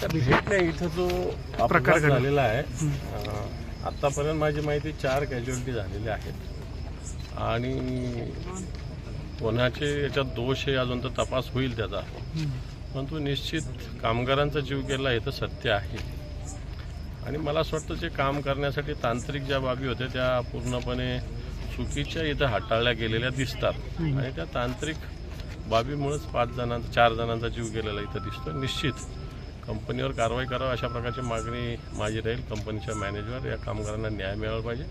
त्या भेटण्या इथं जो प्रकार. झालेला आहे अं, आतापर्यंत माझी माहिती चार कॅज्युअलिटी झालेल्या आहेत. आणि कोणाचे याच्यात दोष आहे अजून तर तपास होईल त्याचा. परंतु निश्चित कामगारांचा जीव गेला हे तर सत्य आहे. आणि मला असं वाटतं जे काम करण्यासाठी तांत्रिक ज्या बाबी होत्या त्या पूर्णपणे चुकीच्या इथं हाताळल्या गेलेल्या दिसतात. आणि त्या तांत्रिक बाबीमुळेच पाच जणांचा चार जणांचा जीव गेलेला इथं दिसतो निश्चित. कंपनीवर कारवाई करावी अशा प्रकारची मागणी माझी राहील. कंपनीच्या मॅनेजर या कामगारांना न्याय मिळाला पाहिजे.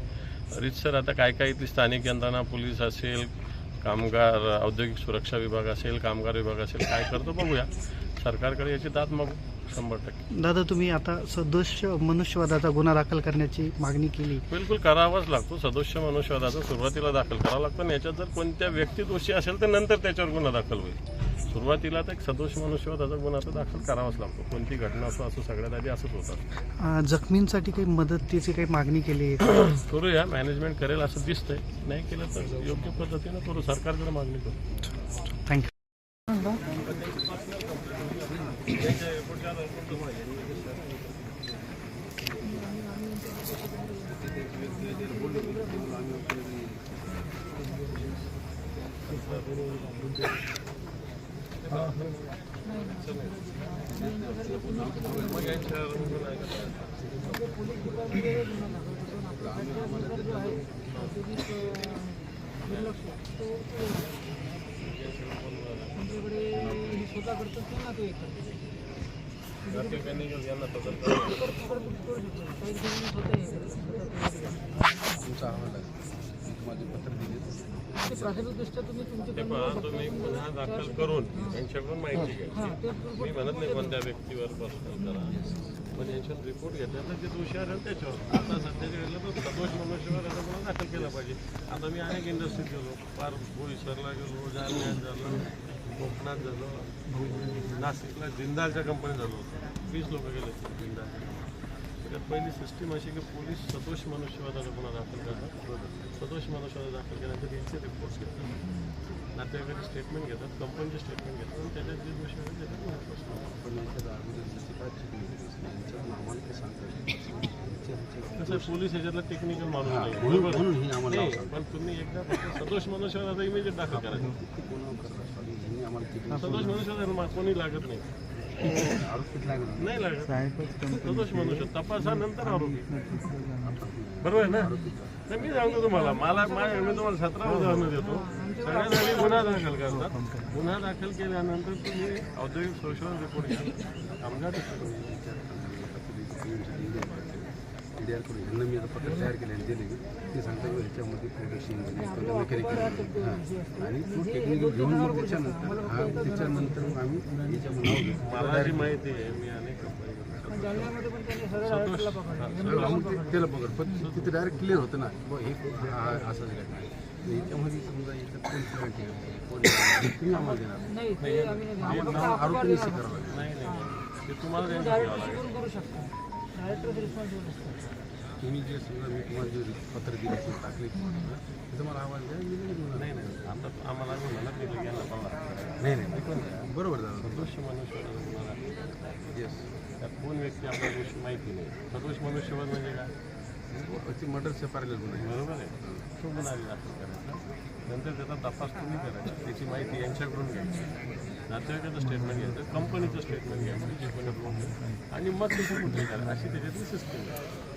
रीतसर आता काय काय इथली स्थानिक यंत्रणा पोलीस असेल कामगार औद्योगिक सुरक्षा विभाग असेल कामगार विभाग असेल काय करतो बघूया. सरकारकडे याची दाद मागू शंभर टक्के. दादा तुम्ही आता सदोष मनुष्यवादाचा गुन्हा दाखल करण्याची मागणी केली. बिलकुल करावाच लागतो. सदस्य मनुष्यवादाचा सुरुवातीला दाखल करावा लागतो. आणि याच्यात जर कोणत्या व्यक्ती दोषी असेल तर नंतर त्याच्यावर गुन्हा दाखल होईल. सुरुवातीला तर एक सदोष मनुष्यवादाचा गुन्हा तर दाखल करावाच लागतो. कोणती घटना असो असं सगळ्यात आधी असंच होतं. अं, जखमींसाठी काही मदतीची काही मागणी केली आहे? का? करूया मॅनेजमेंट करेल असं दिसतंय. नाही केलं तर योग्य पद्धतीनं करू सरकारकडे मागणी करू. थँक्यू तुमचा ते पहा तुम्ही गुन्हा दाखल करून यांच्याकडून माहिती घ्या. मी म्हणत नाही कोणत्या व्यक्तीवर पर्सनल करा पण यांच्यावर रिपोर्ट घेतल्यानंतर जे दोषी आढळेल त्याच्यावर. आता सध्याच्या वेळेला तर सदोष मनुष्यवर याचा गुन्हा दाखल केला पाहिजे. आता मी अनेक इंडस्ट्रीत गेलो. पार बोईसरला गेलो जालन्यात झालो कोकणात झालो. नाशिकला जिंदालच्या कंपनीत झालो. वीस लोक गेले जिंदाल. पहिली सिस्टीम अशी की पोलीस सदोष मनुष्यवादाचा गुन्हा दाखल करतात. सदोष मनुष्यवादा दाखल केल्यानंतर त्यांचे रिपोर्ट्स घेतात. नातेवाईकाचे स्टेटमेंट घेतात कंपनीचे स्टेटमेंट घेतात आणि त्याच्यात जे दोषी आहेत त्याच्यात सांगतात कसं पोलीस याच्यातला टेक्निकल माणूस नाही. पण तुम्ही एकदा फक्त सदोष मनुष्यवादाचा इमेजिएट दाखल करायचं. सदोष मनुष्यवादा कोणी लागत नाही. नाही लागत मनुष्य तपासानंतर आरोपी बरोबर आहे ना नाही. मी सांगतो तुम्हाला मला माझ्या मी तुम्हाला सतरा उदाहरणं देतो सगळ्यात आधी गुन्हा दाखल करतात गुन्हा दाखल केल्यानंतर तुम्ही औद्योगिक संशोधन रिपोर्ट घ्या कामगार आर करून यांना मी आता पत्र तयार केले आणि दिले ते सांगतात की ह्याच्यामध्ये प्रोडक्शन मेकॅनिकल हां. आणि तो टेक्निकल घेऊन मग त्याच्यानंतर हा त्याच्यानंतर मग आम्ही याच्यामध्ये मला जी माहिती आहे मी अनेक त्याला पकड पण तिथे डायरेक्ट क्लिअर होतं ना बुवा हे हा- असं घटना आहे याच्यामध्ये समजा याच्यात कोण clarity आहे, कोण नाही, तुम्ही आम्हाला देणार. आम्हाला आरोपी करावं लागेल. नाही नाही ते तुम्हाला तुम्ही जे समजा मी तुम्हाला जे पत्र दिले ते टाकले त्याचा मला आवाज द्या मी लगेच. नाही नाही आता आम्हाला मी म्हणत नाही की यांना पण. नाही नाही ऐकून घ्या. बरोबर दादा सदोष दाखल करायचा. येस त्यात कोण व्यक्ती आपल्या गोष्टी माहिती नाही सदोष मनुष्यवाद म्हणजे काय ती मर्डरच्या पॅरल गुन्हा आहे. बरोबर आहे तो गुन्हा आधी दाखल करायचा नंतर त्याचा तपास तुम्ही करायचा त्याची माहिती यांच्याकडून घ्यायची नातेवाईकाचं स्टेटमेंट घ्यायचं कंपनीचं स्टेटमेंट घ्यायचं जे कोणी आणि मग तिथे कुठे करा अशी त्याच्यातली सिस्टम आहे.